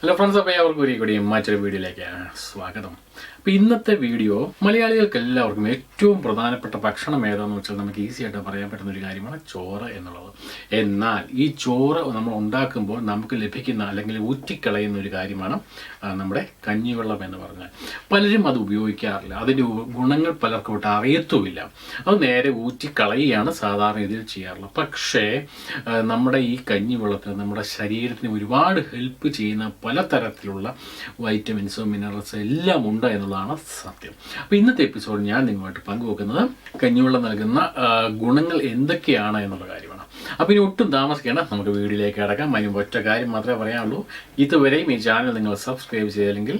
Hello friends അപ്പോൾ അവർക്ക് ഒരു കൂടി മറ്റൊരു വീഡിയോയിലേക്ക് സ്വാഗതം. അപ്പോൾ ഇന്നത്തെ വീഡിയോ മലയാളികൾക്ക് എല്ലാവർക്കും ഏറ്റവും പ്രധാനപ്പെട്ട ഭക്ഷണം ഏതാണെന്ന് വെച്ചാൽ നമുക്ക് ഈസി ആയിട്ട് പറയാൻ പറ്റുന്ന ഒരു കാര്യമാണ് ചോറ് എന്നുള്ളത്. എന്നാൽ ഈ ചോറ് നമ്മൾ ഉണ്ടാക്കുമ്പോൾ നമുക്ക് ലഭിക്കുന്ന അല്ലെങ്കിൽ ഊറ്റിക്കളയുന്ന ഒരു കാര്യമാണ് നമ്മുടെ കഞ്ഞിവെള്ളം എന്ന് പറഞ്ഞാൽ. പലരും അത് ഉപയോഗിക്കാറില്ല. അതിന്റെ ഗുണങ്ങൾ പലർക്കും വിട്ട് അറിയത്തുമില്ല. അത് നേരെ ഊറ്റിക്കളയുകയാണ് സാധാരണ ഇതിൽ ചെയ്യാറുള്ളത്. പക്ഷേ നമ്മുടെ ഈ കഞ്ഞിവെള്ളത്തിന് നമ്മുടെ ശരീരത്തിന് ഒരുപാട് ഹെൽപ്പ് ചെയ്യുന്ന പലതരത്തിലുള്ള വൈറ്റമിൻസും മിനറൽസും എല്ലാം ഉണ്ട് എന്നുള്ളതാണ് സത്യം. അപ്പോൾ ഇന്നത്തെ എപ്പിസോഡ് ഞാൻ നിങ്ങളുമായിട്ട് പങ്കുവെക്കുന്നത് കഞ്ഞിവെള്ളം നൽകുന്ന ഗുണങ്ങൾ എന്തൊക്കെയാണ് എന്നുള്ള കാര്യമാണ്. അപ്പോൾ ഇനി ഒട്ടും താമസിക്കേണ്ട നമുക്ക് വീഡിയോയിലേക്ക് അടക്കാം അതിന് ഒറ്റ കാര്യം മാത്രമേ പറയാനുള്ളൂ. ഇതുവരെയും ഈ ചാനൽ നിങ്ങൾ സബ്സ്ക്രൈബ് ചെയ്തില്ലെങ്കിൽ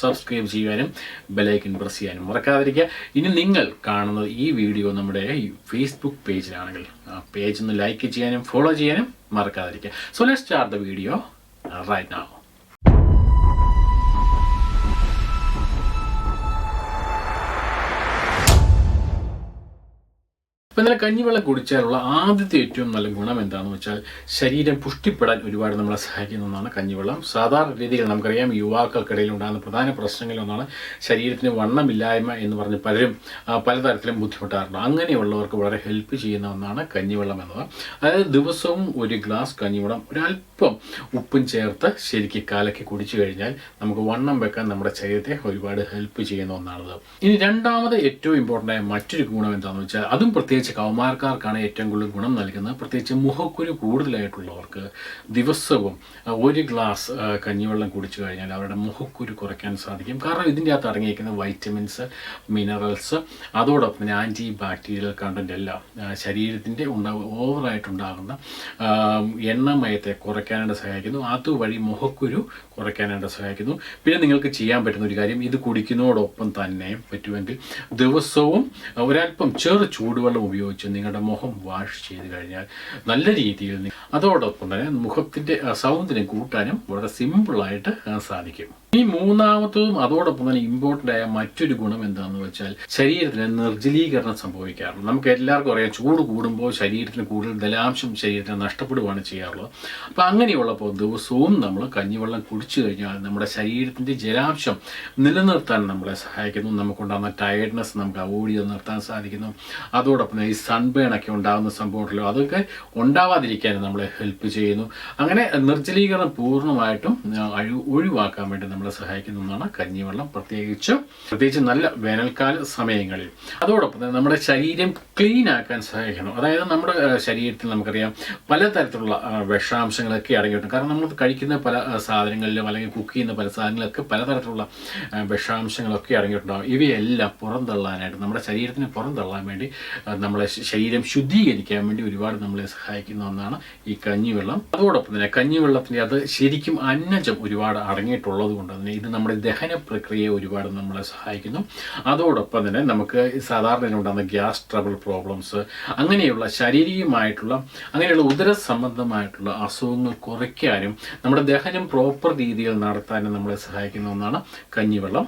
സബ്സ്ക്രൈബ് ചെയ്യാനും ബെലൈക്കൻ പ്രസ് ചെയ്യാനും മറക്കാതിരിക്കുക. ഇനി നിങ്ങൾ കാണുന്നത് ഈ വീഡിയോ നമ്മുടെ ഫേസ്ബുക്ക് പേജിലാണെങ്കിൽ ആ പേജ് ഒന്ന് ലൈക്ക് ചെയ്യാനും ഫോളോ ചെയ്യാനും മറക്കാതിരിക്കുക. So let start the video right now ഇപ്പം ഇന്നലെ കഞ്ഞിവെള്ളം കുടിച്ചാലുള്ള ആദ്യത്തെ ഏറ്റവും നല്ല ഗുണം എന്താണെന്ന് വെച്ചാൽ ശരീരം പുഷ്ടിപ്പെടാൻ ഒരുപാട് നമ്മളെ സഹായിക്കുന്ന ഒന്നാണ് കഞ്ഞിവെള്ളം. സാധാരണ രീതിയിൽ നമുക്കറിയാം യുവാക്കൾക്കിടയിൽ ഉണ്ടാകുന്ന പ്രധാന പ്രശ്നങ്ങളിലൊന്നാണ് ശരീരത്തിന് വണ്ണമില്ലായ്മ എന്ന് പറഞ്ഞ് പലരും പലതരത്തിലും ബുദ്ധിമുട്ടാറുണ്ട്. അങ്ങനെയുള്ളവർക്ക് വളരെ ഹെൽപ്പ് ചെയ്യുന്ന ഒന്നാണ് കഞ്ഞിവെള്ളം എന്നത് അതായത് ദിവസവും ഒരു ഗ്ലാസ് കഞ്ഞിവെള്ളം ഒരല്പം ഉപ്പും ചേർത്ത് ശരിക്ക് കലക്കി കുടിച്ചു കഴിഞ്ഞാൽ നമുക്ക് വണ്ണം വെക്കാൻ നമ്മുടെ ശരീരത്തെ ഒരുപാട് ഹെൽപ്പ് ചെയ്യുന്ന ഒന്നാണത്. ഇനി രണ്ടാമത് ഏറ്റവും ഇമ്പോർട്ടന്റ് ആയ മറ്റൊരു ഗുണം എന്താണെന്ന് വെച്ചാൽ അതും പ്രത്യേകിച്ച് കൗമാരക്കാർക്കാണ് ഏറ്റവും കൂടുതൽ ഗുണം നൽകുന്നത്. പ്രത്യേകിച്ച് മുഖക്കുരു കൂടുതലായിട്ടുള്ളവർക്ക് ദിവസവും ഒരു ഗ്ലാസ് കഞ്ഞിവെള്ളം കുടിച്ചു കഴിഞ്ഞാൽ അവരുടെ മുഖക്കുരു കുറയ്ക്കാൻ സാധിക്കും. കാരണം ഇതിന്റെ അകത്ത് അടങ്ങിയിരിക്കുന്ന വൈറ്റമിൻസ് മിനറൽസ് അതോടൊപ്പം തന്നെ ആന്റി ബാക്ടീരിയൽ കണ്ടന്റ് എല്ലാം ശരീരത്തിന്റെ ഉണ്ടാ ഓവറായിട്ടുണ്ടാകുന്ന എണ്ണമയത്തെ കുറയ്ക്കാനായിട്ട് സഹായിക്കുന്നു. അതുവഴി മുഖക്കുരു കുറയ്ക്കാനായിട്ട് സഹായിക്കുന്നു. പിന്നെ നിങ്ങൾക്ക് ചെയ്യാൻ പറ്റുന്ന ഒരു കാര്യം ഇത് കുടിക്കുന്നതോടൊപ്പം തന്നെ പറ്റുമെങ്കിൽ ദിവസവും ഒരല്പം ചെറു ചൂടുവെള്ളം ഉപയോഗിച്ച് നിങ്ങളുടെ മുഖം വാഷ് ചെയ്ത് കഴിഞ്ഞാൽ നല്ല രീതിയിൽ അതോടൊപ്പം തന്നെ മുഖത്തിന്റെ സൗന്ദര്യം കൂട്ടാനും വളരെ സിമ്പിളായിട്ട് സാധിക്കും. ഈ മൂന്നാമത്തതും അതോടൊപ്പം തന്നെ ഇമ്പോർട്ടന്റ് ആയ മറ്റൊരു ഗുണം എന്താണെന്ന് വെച്ചാൽ ശരീരത്തിന് നിർജലീകരണം സംഭവിക്കാറുണ്ട്. നമുക്ക് എല്ലാവർക്കും അറിയാം ചൂട് കൂടുമ്പോൾ ശരീരത്തിന് കൂടുതൽ ജലാംശം ശരീരത്തിന് നഷ്ടപ്പെടുകയാണ് ചെയ്യാറുള്ളത്. അപ്പോൾ അങ്ങനെയുള്ളപ്പോൾ ദിവസവും നമ്മൾ കഞ്ഞിവെള്ളം കുടിച്ചു കഴിഞ്ഞാൽ നമ്മുടെ ശരീരത്തിന്റെ ജലാംശം നിലനിർത്താൻ നമ്മളെ സഹായിക്കുന്നു. നമുക്കുണ്ടാകുന്ന ടയർഡ്നെസ് നമുക്ക് അവോയ്ഡ് ചെയ്ത് നിർത്താൻ സാധിക്കുന്നു. അതോടൊപ്പം ഈ സൺബേൺ ഒക്കെ ഉണ്ടാകുന്ന സംഭവമുണ്ടല്ലോ അതൊക്കെ ഉണ്ടാവാതിരിക്കാൻ നമ്മൾ ഹെൽപ്പ് ചെയ്യുന്നു. അങ്ങനെ നിർജലീകരണം പൂർണമായിട്ടും ഒഴിവാക്കാൻ വേണ്ടി നമ്മളെ സഹായിക്കുന്ന ഒന്നാണ് കഞ്ഞിവെള്ളം. പ്രത്യേകിച്ച് പ്രത്യേകിച്ച് നല്ല വേനൽക്കാല സമയങ്ങളിൽ. അതോടൊപ്പം തന്നെ നമ്മുടെ ശരീരം ക്ലീൻ ആക്കാൻ സഹായിക്കണം. അതായത് നമ്മുടെ ശരീരത്തിൽ നമുക്കറിയാം പലതരത്തിലുള്ള വിഷാംശങ്ങളൊക്കെ അടങ്ങിയിട്ടുണ്ട്. കാരണം നമ്മൾ കഴിക്കുന്ന പല സാധനങ്ങളിലും അല്ലെങ്കിൽ കുക്ക് ചെയ്യുന്ന പല സാധനങ്ങളിലൊക്കെ പലതരത്തിലുള്ള വിഷാംശങ്ങളൊക്കെ അടങ്ങിയിട്ടുണ്ടാകും ഇവയെല്ലാം പുറന്തള്ളാനായിട്ട് നമ്മുടെ ശരീരത്തിന് പുറന്തള്ളാൻ വേണ്ടി ആ, നമ്മളെ ശരീരം ശുദ്ധീകരിക്കാൻ വേണ്ടി ഒരുപാട് നമ്മളെ സഹായിക്കുന്ന ഒന്നാണ് ഈ കഞ്ഞിവെള്ളം. അതോടൊപ്പം തന്നെ കഞ്ഞിവെള്ളത്തിന്റെ അത് ശരിക്കും അന്നജം ഒരുപാട് അടങ്ങിയിട്ടുള്ളത് കൊണ്ട് തന്നെ ഇത് നമ്മുടെ ദഹന പ്രക്രിയയെ ഒരുപാട് നമ്മളെ സഹായിക്കുന്നു. അതോടൊപ്പം തന്നെ നമുക്ക് സാധാരണ ഉണ്ടാകുന്ന ഗ്യാസ് ട്രബിൾ പ്രോബ്ലംസ് അങ്ങനെയുള്ള ശാരീരികമായിട്ടുള്ള അങ്ങനെയുള്ള ഉദര സംബന്ധമായിട്ടുള്ള അസുഖങ്ങൾ കുറയ്ക്കാനും നമ്മുടെ ദഹനം പ്രോപ്പർ രീതിയിൽ നടത്താനും നമ്മളെ സഹായിക്കുന്ന ഒന്നാണ് കഞ്ഞിവെള്ളം.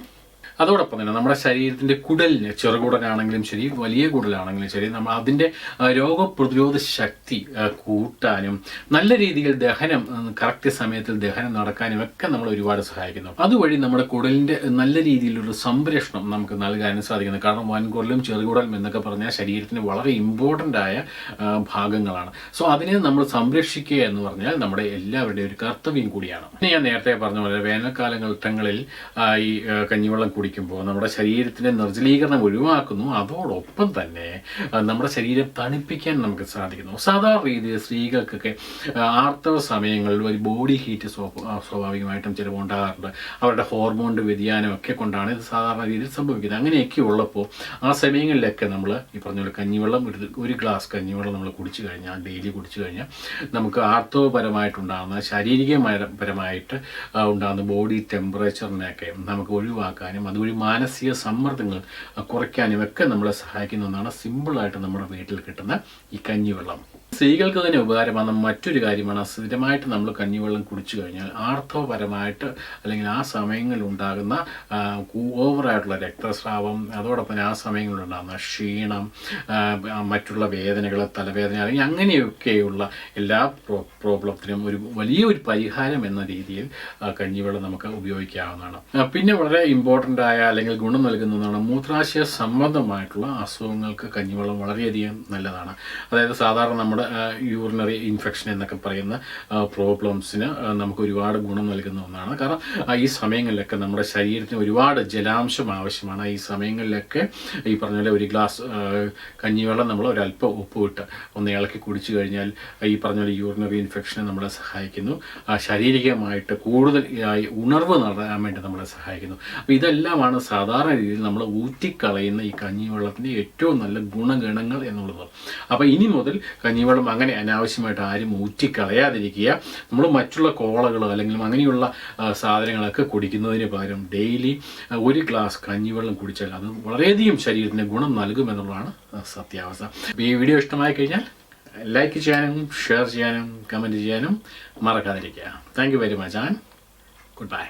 അതോടൊപ്പം തന്നെ നമ്മുടെ ശരീരത്തിന്റെ കുടലിന് ചെറുകുടലാണെങ്കിലും ശരി വലിയ കുടലാണെങ്കിലും ശരി നമ്മൾ അതിന്റെ രോഗപ്രതിരോധ ശക്തി കൂട്ടാനും നല്ല രീതിയിൽ ദഹനം കറക്റ്റ് സമയത്തിൽ ദഹനം നടക്കാനും ഒക്കെ നമ്മൾ ഒരുപാട് സഹായിക്കുന്നു. അതുവഴി നമ്മുടെ കുടലിന്റെ നല്ല രീതിയിലുള്ള സംരക്ഷണം നമുക്ക് നൽകാനും സാധിക്കുന്നു. കാരണം വൻകുടലും ചെറുകുടലും എന്നൊക്കെ പറഞ്ഞാൽ ശരീരത്തിന് വളരെ ഇമ്പോർട്ടന്റ് ആയ ഭാഗങ്ങളാണ്. സോ അതിനെ നമ്മൾ സംരക്ഷിക്കുക എന്ന് പറഞ്ഞാൽ നമ്മുടെ എല്ലാവരുടെയും ഒരു കർത്തവ്യം കൂടിയാണ്. ഞാൻ നേരത്തെ പറഞ്ഞ പോലെ വേനൽക്കാലഘട്ടങ്ങളിൽ ഈ കഞ്ഞിവെള്ളം കുടിക്കുമ്പോൾ നമ്മുടെ ശരീരത്തിന്റെ നിർജലീകരണം ഒഴിവാക്കുന്നു. അതോടൊപ്പം തന്നെ നമ്മുടെ ശരീരം തണുപ്പിക്കാൻ നമുക്ക് സാധിക്കുന്നു. സാധാരണ രീതിയിൽ സ്ത്രീകൾക്കൊക്കെ ആർത്തവ സമയങ്ങളിൽ ഒരു ബോഡി ഹീറ്റ് സ്വാഭാവികമായിട്ടും ചിലപ്പോൾ ഉണ്ടാകാറുണ്ട്. അവരുടെ ഹോർമോണിന്റെ വ്യതിയാനം ഒക്കെ കൊണ്ടാണ് ഇത് സാധാരണ രീതിയിൽ സംഭവിക്കുന്നത്. അങ്ങനെയൊക്കെ ഉള്ളപ്പോൾ ആ സമയങ്ങളിലൊക്കെ നമ്മൾ ഈ പറഞ്ഞ പോലെ കഞ്ഞിവെള്ളം ഒരു ഒരു ഗ്ലാസ് കഞ്ഞിവെള്ളം നമ്മൾ കുടിച്ചു കഴിഞ്ഞാൽ ഡെയിലി കുടിച്ചു കഴിഞ്ഞാൽ നമുക്ക് ആർത്തവപരമായിട്ടുണ്ടാകുന്ന ശാരീരികമായ പരമായിട്ട് ഉണ്ടാകുന്ന ബോഡി ടെമ്പറേച്ചറിനെയൊക്കെ നമുക്ക് ഒഴിവാക്കാനും അതുവഴി മാനസിക സമ്മർദ്ദങ്ങൾ കുറയ്ക്കാനും ഒക്കെ നമ്മളെ സഹായിക്കുന്ന ഒന്നാണ് സിമ്പിളായിട്ട് നമ്മുടെ വീട്ടിൽ കിട്ടുന്ന ഈ കഞ്ഞിവെള്ളം. സ്ത്രീകൾക്ക് തന്നെ ഉപകാരമാണ്. മറ്റൊരു കാര്യമാണ് സ്ഥിരമായിട്ട് നമ്മൾ കഞ്ഞിവെള്ളം കുടിച്ചു കഴിഞ്ഞാൽ ആർത്തവപരമായിട്ട് അല്ലെങ്കിൽ ആ സമയങ്ങളിൽ ഉണ്ടാകുന്ന ഓവറായിട്ടുള്ള രക്തസ്രാവം അതോടൊപ്പം ആ സമയങ്ങളിൽ ഉണ്ടാകുന്ന ക്ഷീണം മറ്റുള്ള വേദനകൾ തലവേദന അല്ലെങ്കിൽ അങ്ങനെയൊക്കെയുള്ള എല്ലാ പ്രോ പ്രോബ്ലത്തിനും ഒരു വലിയൊരു പരിഹാരം എന്ന രീതിയിൽ കഞ്ഞിവെള്ളം നമുക്ക് ഉപയോഗിക്കാവുന്നതാണ്. പിന്നെ വളരെ ഇമ്പോർട്ടന്റ് ആയ അല്ലെങ്കിൽ ഗുണം നൽകുന്നതാണ് മൂത്രാശയ സംബന്ധമായിട്ടുള്ള അസുഖങ്ങൾക്ക് കഞ്ഞിവെള്ളം വളരെയധികം നല്ലതാണ്. അതായത് സാധാരണ നമ്മുടെ യൂറിനറി ഇൻഫെക്ഷൻ എന്നൊക്കെ പറയുന്ന പ്രോബ്ലംസിന് നമുക്ക് ഒരുപാട് ഗുണം നൽകുന്ന ഒന്നാണ്. കാരണം ഈ സമയങ്ങളിലൊക്കെ നമ്മുടെ ശരീരത്തിന് ഒരുപാട് ജലാംശം ആവശ്യമാണ്. ഈ സമയങ്ങളിലൊക്കെ ഈ പറഞ്ഞ പോലെ ഒരു ഗ്ലാസ് കഞ്ഞിവെള്ളം നമ്മൾ ഒരല്പം ഉപ്പുവിട്ട് ഒന്ന് ഇളക്കി കുടിച്ചു കഴിഞ്ഞാൽ ഈ പറഞ്ഞ പോലെ യൂറിനറി ഇൻഫെക്ഷനെ നമ്മളെ സഹായിക്കുന്നു. ശാരീരികമായിട്ട് കൂടുതൽ ഉണർവ് നേടാൻ വേണ്ടി നമ്മളെ സഹായിക്കുന്നു. അപ്പോൾ ഇതെല്ലാമാണ് സാധാരണ രീതിയിൽ നമ്മൾ ഊറ്റിക്കളയുന്ന ഈ കഞ്ഞിവെള്ളത്തിന്റെ ഏറ്റവും നല്ല ഗുണഗണങ്ങൾ എന്നുള്ളത്. അപ്പോൾ ഇനി മുതൽ കഞ്ഞിവെള്ളം അങ്ങനെ അനാവശ്യമായിട്ട് ആരും ഊറ്റിക്കളയാതിരിക്കുക. നമ്മൾ മറ്റുള്ള കോളകളോ അല്ലെങ്കിൽ അങ്ങനെയുള്ള സാധനങ്ങളൊക്കെ കുടിക്കുന്നതിന് പകരം ഡെയിലി ഒരു ഗ്ലാസ് കഞ്ഞിവെള്ളം കുടിച്ചാൽ അത് വളരെയധികം ശരീരത്തിന് ഗുണം നൽകുമെന്നുള്ളതാണ് സത്യാവസ്ഥ. ഈ വീഡിയോ ഇഷ്ടമായി കഴിഞ്ഞാൽ ലൈക്ക് ചെയ്യാനും ഷെയർ ചെയ്യാനും കമന്റ് ചെയ്യാനും മറക്കാതിരിക്കുക. Thank you very much and goodbye